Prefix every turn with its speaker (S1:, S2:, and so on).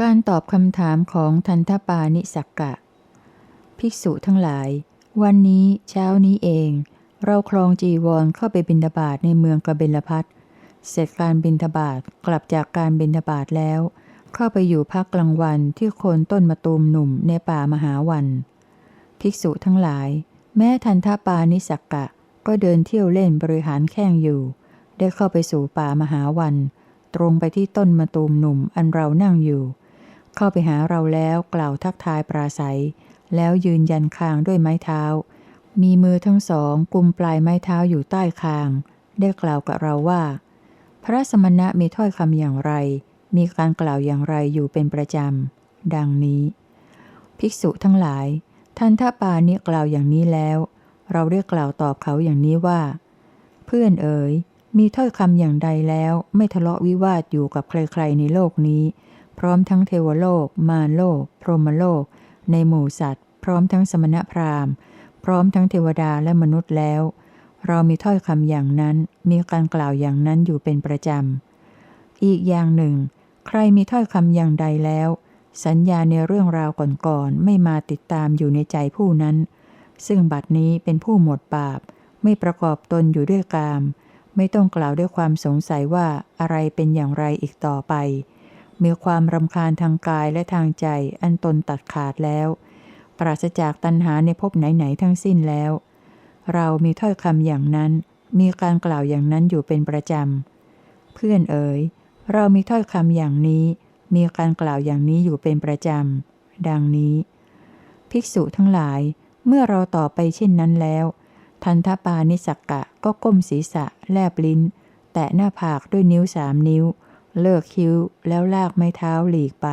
S1: การตอบคำถามของทันทปานิสักกะ ภิกษุทั้งหลาย วันนี้เช้านี้เอง เราครองจีวรเข้าไปบิณฑบาตในเมืองกระเบลพัทเสร็จการบิณฑบาตกลับจากการบิณฑบาตแล้ว เข้าไปอยู่พักกลางวันที่โคนต้นมะตูมหนุ่มในป่ามหาวัน ภิกษุทั้งหลาย แม้ทันทปานิสักกะ ก็เดินเที่ยวเล่นบริหารแข้งอยู่ ได้เข้าไปสู่ป่ามหาวัน ตรงไปที่ต้นมะตูมหนุ่มอันเรานั่งอยู่ เข้าไปหาเราแล้วกล่าวทักทายปราศัย แล้วยืนยันคางด้วยไม้เท้า มีมือทั้งสองกุมปลายไม้เท้าอยู่ใต้คาง ได้กล่าวกับเราว่า พระสมณะมีถ้อยคำอย่างไร มีการกล่าวอย่างไรอยู่เป็นประจำ ดังนี้ ภิกษุทั้งหลาย ท่านท่าปานิกล่าวอย่างนี้แล้ว เราเรียกกล่าวตอบเขาอย่างนี้ว่า เพื่อนเอ๋ยมีถ้อยคำอย่างใดแล้วไม่ทะเลาะวิวาทอยู่กับใครๆในโลกนี้ ร้อมทั้งเทวโลก มารโลก พรหมโลก ในหมู่สัตว์ พร้อมทั้งสมณพราหมณ์ พร้อมทั้งเทวดาและมนุษย์แล้ว เรามีถ้อยคำอย่างนั้น มีการกล่าวอย่างนั้นอยู่เป็นประจำ อีกอย่างหนึ่ง ใครมีถ้อยคำอย่างใดแล้ว สัญญาในเรื่องราวก่อนๆไม่มาติดตามอยู่ในใจผู้นั้น ซึ่งบัดนี้เป็นผู้หมดบาป ไม่ประกอบตนอยู่ด้วยกาม ไม่ต้องกล่าวด้วยความสงสัยว่าอะไรเป็นอย่างไรอีกต่อไป มีความรำคาญทางกายและทางใจอันตนตัดขาดแล้ว ปราศจากตัณหาในภพไหนๆทั้งสิ้นแล้ว เรามีถ้อยคำอย่างนั้น มีการกล่าวอย่างนั้นอยู่เป็นประจำ เพื่อนเอ๋ย เรามีถ้อยคำอย่างนี้ มีการกล่าวอย่างนี้อยู่เป็นประจำ ดังนี้ ภิกษุทั้งหลาย เมื่อเราต่อไปเช่นนั้นแล้ว ทันทปานิสักกะก็ก้มศีรษะ แลบลิ้น แตะหน้าผากด้วยนิ้วสามนิ้ว เลิกคิ้วแล้วลากไม้เท้าหลีกไป